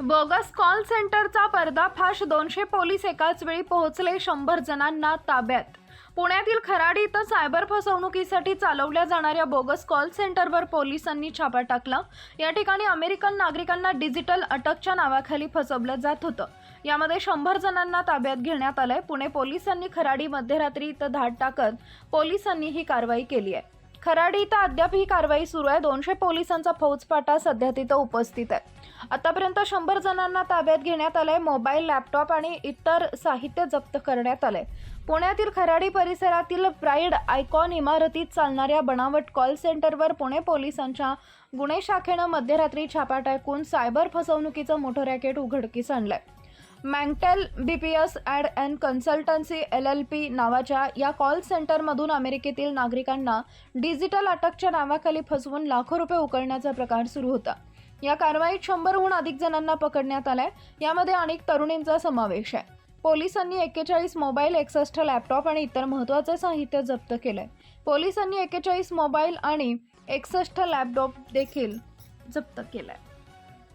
Bogus call सेंटरचा पर्दाफाश दोनशे पोलीस एकाच वेळी पोहोचले शंभर जणांना ताब्यात. पुण्यातील खराडी इथं सायबर फसवणुकीसाठी चालवल्या जाणाऱ्या बोगस कॉल सेंटरवर पोलिसांनी छापा टाकला. या ठिकाणी अमेरिकन नागरिकांना डिजिटल अटकच्या नावाखाली फसवलं जात होतं. यामध्ये शंभर जणांना ताब्यात घेण्यात आलंय. पुणे पोलिसांनी खराडी मध्यरात्री इथं धाड टाकत पोलिसांनी ही कारवाई केली आहे. खराडी इथं अद्याप ही कारवाई सुरू आहे. दोनशे पोलिसांचा फौजपाटा सध्या तिथं उपस्थित आहे. आतापर्यंत शंभर जणांना ताब्यात घेण्यात आलंय मोबाईल लॅपटॉप आणि इतर साहित्य जप्त करण्यात आलंय. पुण्यातील खराडी परिसरातील प्राईड आयकॉन इमारतीत चालणाऱ्या बनावट कॉल सेंटरवर पुणे पोलिसांच्या गुन्हे शाखेनं मध्यरात्री छापा टाकून सायबर फसवणुकीचं मोठं रॅकेट उघडकीस आणलंय. Mangtel B P S ad and consultancy L L P नावाच्या या कॉल सेंटरमधून अमेरिकेतील नागरिकांना डिजिटल अटकच्या नावाखाली फसवून लाखो रुपये उकळण्याचा प्रकार सुरू होता. या कारवाईत शंभरहून अधिक जणांना पकडण्यात आलंय. यामध्ये अनेक तरुणींचा समावेश आहे. पोलिसांनी एक्केचाळीस मोबाईल एकसष्ट लॅपटॉप आणि इतर महत्त्वाचे साहित्य जप्त केलंय. पोलिसांनी एक्केचाळीस मोबाईल आणि एकसष्ट लॅपटॉप देखील जप्त केलाय.